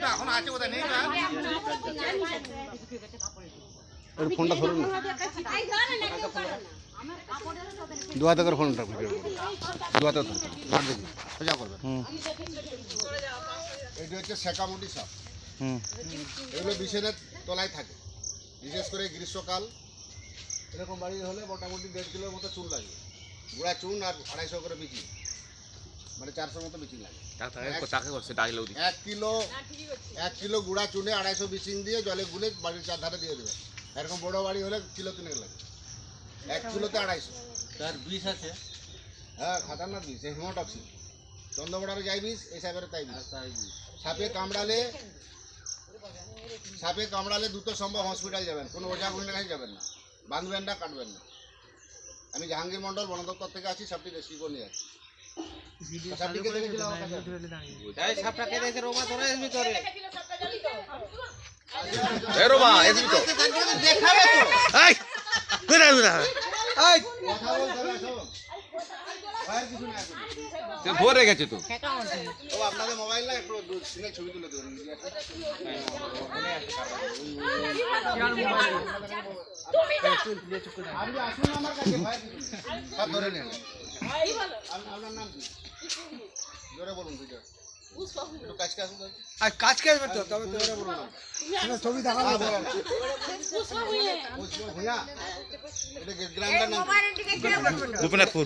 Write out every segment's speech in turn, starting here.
তো এখন আছে কোথায়? নেই তো আর? একটু ফোনটা ধরুন না। দু হাতে করে ফোনটা ভিডিও করুন দু হাতে ধরুন মার দেখুন সোজা করবে। এটি হচ্ছে সেকামুটি সাপ। হুম। এগুলো বিছানের তলায় থাকে। বিশেষ করে গ্রীষ্মকাল এরকম বাড়ি হলে মোটামুটি দেড় কিলোর মতো চুন লাগে। গুঁড়া চুন আর আড়াইশো করে বিচি। মানে চারশোর মতো বিচি লাগে। এক কিলো এক কিলো গুঁড়া চুনে আড়াইশো বিচিন দিয়ে জলে গুলে বাড়ির চারধারে দিয়ে দেবে। এরকম বড় বাড়ি হলে কিলো তিনেক লাগে। এক কিলোতে আড়াইশো। তার বিষ আছে? হ্যাঁ খাতারনাক বিষ এই হিমোটক্সিন। চন্দ্রবড়ারে যাই বিষ এই সাহেবের তাই বিষ। সাপে কামড়ালে সাপে কামড়ালে দ্রুত সম্ভব হসপিটাল যাবেন কোনো ওঝা গুলির কাছে যাবেন না। বাঁধবেন না কাটবেন না। আমি জাহাঙ্গীর মন্ডল বন দপ্তর থেকে আছি সাপটি রেস্কিউ করে নিয়ে আসছি সাপটিকে দেখেছিলাম আমার কাছে। এই সাপটাকে দেখে রোমা ধরে এসবি করে দেখাবে তো। এই কথা। ভয়ের কিছু নাই এখন। ধরে গেছে তো। আপনাদের মোবাইল না একটু সিঙ্গেল ছবি তুলে দেবেন আপনি আসুন আমার কাছে ধরে নেন আপ- আপনার নাম কি? জোরে বলুন দুটো তো। আর কাজকে আসবে তো তবে তো ছবি হ্যাঁ, ভূঁইয়া? এটা কি গ্রামটার নাম কি? গোপীনাথপুর।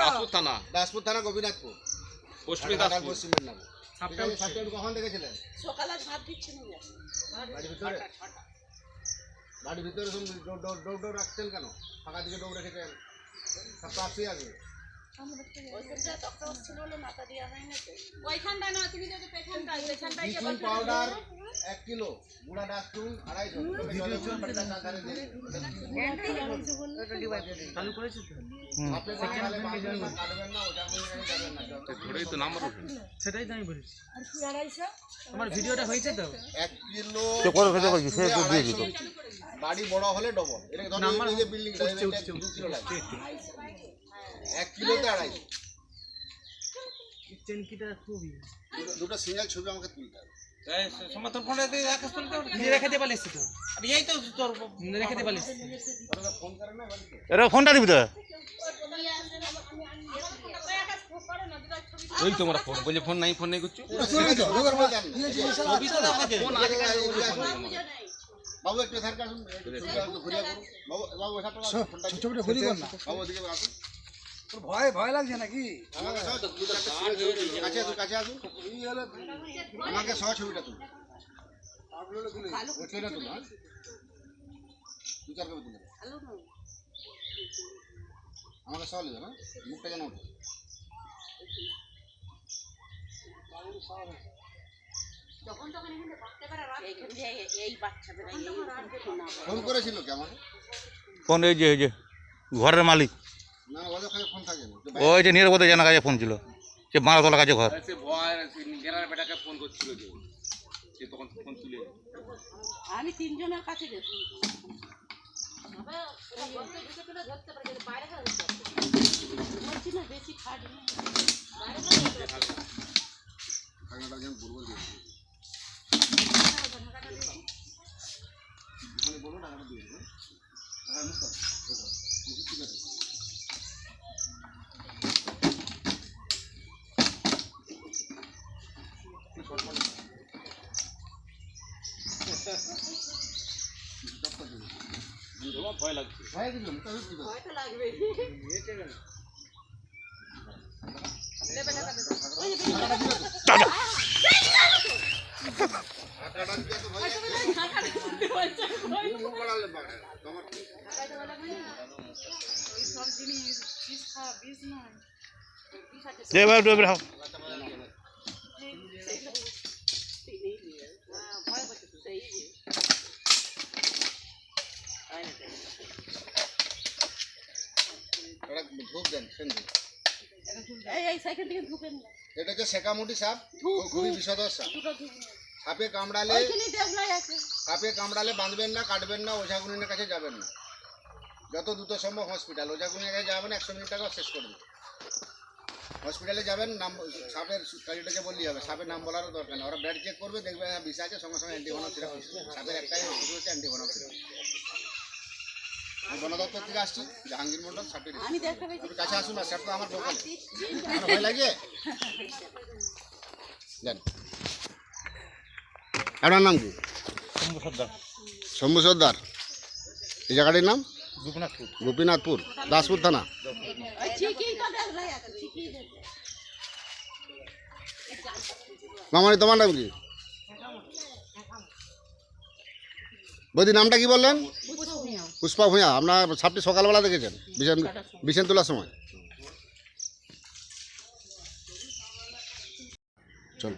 দাসপুর দাসপুর থানা গোপীনাথপুর। পশ্চিম মেদিনীপুর কখন দেখেছিলেন বাড়ির ভিতরে? বাড়ির ভিতরে সব ডোর ডোর ডোর ডোর রাখছেন কেন? ফাঁকা দিকে ডোর রেখেছেন? সাপটা আসতেই আসবে। পাউডার এক কিলো গুঁড়া ডাস্টুন আড়াইশো চালু। সেটাই তো আমি বলেছি। আমার ভিডিওটা হয়েছে তো? এক কিলো দিয়ে দিত। বাড়ি বড় হলে ডবল এটা দু কিলো লাগে এক কিলোতে আড়াইশো। চেনকিটা খুবই। দুটো- দুটো সিঙ্গেল ছবি আমাকে তুলতে হবে। সমাতর ফোনে রেখে দিয়ে পালিস তো। আর এই তো তোর রেখে দিয়ে পালিস ফোন করে এরা ফোনটা দিবি তো? ওই তোমার ফোন বলছে ফোন নাই ফোন নাই করছ? বাবু একটু বাবু বাবু ছবিটা ঘুরি কর না বাবু ওদিকে আসুন। ভয় ভয় লাগছে নাকি? আমাকে সহ ছবিটা ট্রেনে তুলুন হ্যাঁ? দু চার কপি তুলে আমাকে সহ নেবেন হ্যাঁ? মুখটা যেন ওঠে। ফোন করেছিল কি আমাকে? ফোন এই যে এই যে ঘরের মালিক। ওই যে নিরাপদে জানা কাছে ফোন ছিল সে মারাতলা কাছে ঘর। সে ভয় বেটাকে ফোন করছিল যে সে তখন ফোন তুলে আমি তিনজনের কাছে গেছি। বলছি না বেশি খাটি না ঢাকনাটা যেন দুর্বল দিয়ে দিই। ওখানে বলো ঢাকনাটা দিয়ে দেবো হ্যাঁ মুখ কর, মুখ কর। ঠিক আছে ভয় লাগছে ভয় হয়তো লাগবে ঢাকনাটা এটা ধূপ দেন সেন্দি এই এই সাইকেল থেকে ঢুকেন না এটা হচ্ছে সেকামুটি সাপ খুবই। বিষধর সাপ। সাপে কামড়ালে সাপে কামড়ালে বাঁধবেন না কাটবেন না ওঝাগুনির কাছে যাবেন না। যত দ্রুত সম্ভব হসপিটাল ওঝাগুনির কাছে যাবেন একশো মিনিট টাকা শেষ করে দেবে হসপিটালে যাবেন নাম সাপের কাজটাকে বললেই হবে। সাপের নাম বলারও দরকার নেই। ওরা ব্লাড চেক করবে দেখবে হ্যাঁ বিষ আছে সঙ্গে সঙ্গে সিরাপ সাপের একটাই ওষুধ হচ্ছে আমি বন দপ্তর থেকে আসছি জাহাঙ্গীর মন্ডল সাপের আপনি কাছে আসুন না স্যার আমার লোকালে ভয় লাগে? আপনার নাম কি? শম্ভু সর্দার। এই জায়গাটির নাম? গোপীনাথপুর। গোপীনাথপুর দাসপুর থানা। মামানি তোমার নাম কি? বৌদি নামটা কি বললেন? পুষ্পা ভূঁয়া আপনার সাপটি সকালবেলা দেখেছেন বিছান বিছান তোলার সময়। চল।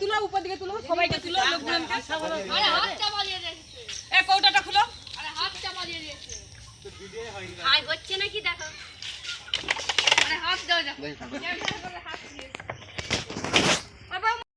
তুলো উপর দিকে তুলো সবাইকে তুলো লোকজনকে। এ কৌটাটা খুলো। আর হচ্ছে নাকি দেখো? হাত দাও দেখো।